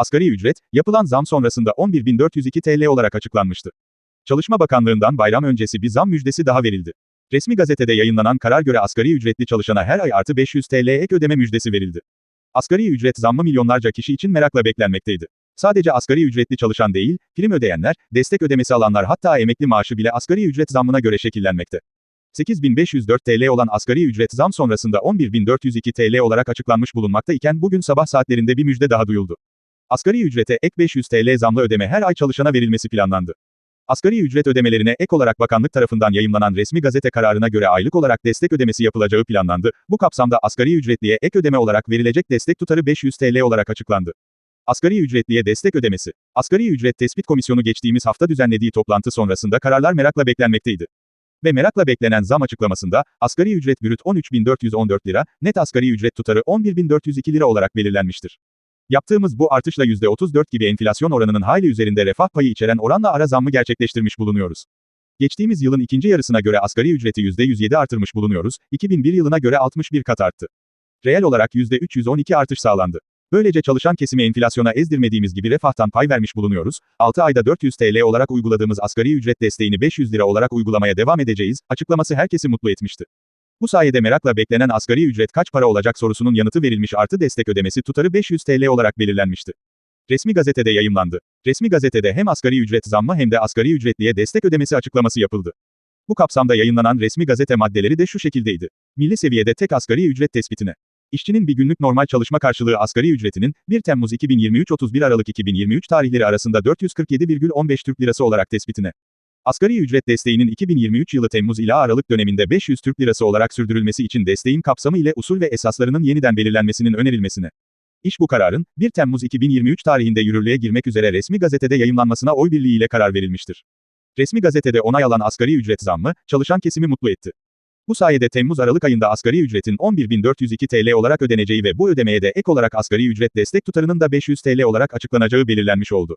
Asgari ücret, yapılan zam sonrasında 11.402 TL olarak açıklanmıştı. Çalışma Bakanlığı'ndan bayram öncesi bir zam müjdesi daha verildi. Resmi gazetede yayınlanan karar göre asgari ücretli çalışana her ay artı 500 TL ek ödeme müjdesi verildi. Asgari ücret zammı milyonlarca kişi için merakla beklenmekteydi. Sadece asgari ücretli çalışan değil, prim ödeyenler, destek ödemesi alanlar hatta emekli maaşı bile asgari ücret zammına göre şekillenmekte. 8504 TL olan asgari ücret zam sonrasında 11402 TL olarak açıklanmış bulunmakta iken bugün sabah saatlerinde bir müjde daha duyuldu. Asgari ücrete ek 500 TL zamlı ödeme her ay çalışana verilmesi planlandı. Asgari ücret ödemelerine ek olarak bakanlık tarafından yayımlanan resmi gazete kararına göre aylık olarak destek ödemesi yapılacağı planlandı. Bu kapsamda asgari ücretliye ek ödeme olarak verilecek destek tutarı 500 TL olarak açıklandı. Asgari ücretliye destek ödemesi. Asgari ücret tespit komisyonu geçtiğimiz hafta düzenlediği toplantı sonrasında kararlar merakla beklenmekteydi. Ve merakla beklenen zam açıklamasında, asgari ücret bürüt 13.414 lira, net asgari ücret tutarı 11.402 lira olarak belirlenmiştir. Yaptığımız bu artışla %34 gibi enflasyon oranının hayli üzerinde refah payı içeren oranla ara zammı gerçekleştirmiş bulunuyoruz. Geçtiğimiz yılın ikinci yarısına göre asgari ücreti %107 artırmış bulunuyoruz, 2001 yılına göre 61 kat arttı. Reel olarak %312 artış sağlandı. Böylece çalışan kesimi enflasyona ezdirmediğimiz gibi refahtan pay vermiş bulunuyoruz, 6 ayda 400 TL olarak uyguladığımız asgari ücret desteğini 500 lira olarak uygulamaya devam edeceğiz, açıklaması herkesi mutlu etmişti. Bu sayede merakla beklenen asgari ücret kaç para olacak sorusunun yanıtı verilmiş artı destek ödemesi tutarı 500 TL olarak belirlenmişti. Resmi gazetede yayımlandı. Resmi gazetede hem asgari ücret zammı hem de asgari ücretliye destek ödemesi açıklaması yapıldı. Bu kapsamda yayınlanan resmi gazete maddeleri de şu şekildeydi. Milli seviyede tek asgari ücret tespitine. İşçinin bir günlük normal çalışma karşılığı asgari ücretinin 1 Temmuz 2023-31 Aralık 2023 tarihleri arasında 447,15 Türk Lirası olarak tespitine. Asgari ücret desteğinin 2023 yılı Temmuz ila Aralık döneminde 500 Türk Lirası olarak sürdürülmesi için desteğin kapsamı ile usul ve esaslarının yeniden belirlenmesinin önerilmesine. İş bu kararın, 1 Temmuz 2023 tarihinde yürürlüğe girmek üzere resmi gazetede yayımlanmasına oy birliğiyle karar verilmiştir. Resmi gazetede onay alan asgari ücret zammı, çalışan kesimi mutlu etti. Bu sayede Temmuz-Aralık ayında asgari ücretin 11.402 TL olarak ödeneceği ve bu ödemeye de ek olarak asgari ücret destek tutarının da 500 TL olarak açıklanacağı belirlenmiş oldu.